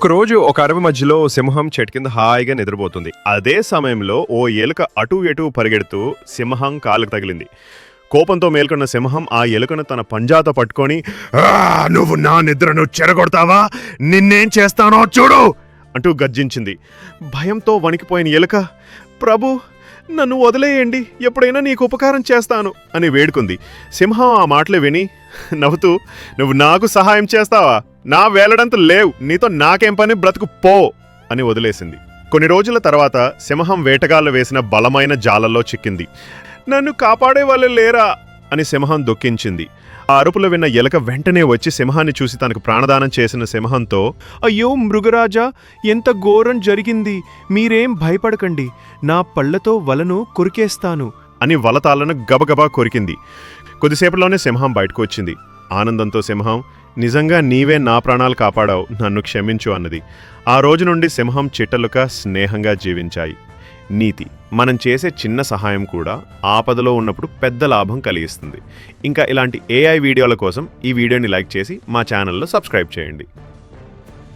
ఒకరోజు ఒక అడవి మధ్యలో సింహం చెట్టు కింద హాయిగా నిద్రపోతుంది. అదే సమయంలో ఓ ఎలుక అటు ఎటు పరిగెడుతూ సింహం కాలుకు తగిలింది. కోపంతో మేల్కొన్న సింహం ఆ ఎలుకను తన పంజాతో పట్టుకొని నువ్వు నా నిద్రను చెరగొడతావా? నిన్నేం చేస్తానో చూడు! అంటూ గర్జించింది. భయంతో వణికిపోయిన ఎలుక ప్రభు నన్ను వదిలేయండి. ఎప్పుడైనా నీకు ఉపకారం చేస్తాను అని వేడుకుంది. సింహం ఆ మాటలు విని నవ్వుతూ నువ్వు నాకు సహాయం చేస్తావా? నా వేలడంత లేవు నీతో నాకేం పని? బ్రతుకు పో! అని వదిలేసింది. కొన్ని రోజుల తర్వాత సింహం వేటగాళ్ళు వేసిన బలమైన జాలల్లో చిక్కింది. నన్ను కాపాడే వాళ్ళు లేరా? అని సింహం దుఃఖించింది. ఆ అరుపులు విన్న ఎలక వెంటనే వచ్చి సింహాన్ని చూసి తనకు ప్రాణదానం చేసిన సింహంతో అయ్యో మృగరాజా ఎంత ఘోరం జరిగింది. మీరేం భయపడకండి. నా పళ్ళతో వలను కొరికేస్తాను. అని వలతాలను గబగబా కొరికింది. కొద్దిసేపట్లోనే సింహం బయటకు వచ్చింది. ఆనందంతో సింహం నిజంగా నీవే నా ప్రాణాలు కాపాడావు నన్ను క్షమించు అన్నది. ఆ రోజు నుండి సింహం చిట్టలుక స్నేహంగా జీవించాయి. నీతి మనం చేసే చిన్న సహాయం కూడా ఆపదలో ఉన్నప్పుడు పెద్ద లాభం కలిగిస్తుంది. ఇంకా ఇలాంటి ఏఐ వీడియోల కోసం ఈ వీడియోని లైక్ చేసి మా ఛానల్లో సబ్స్క్రైబ్ చేయండి.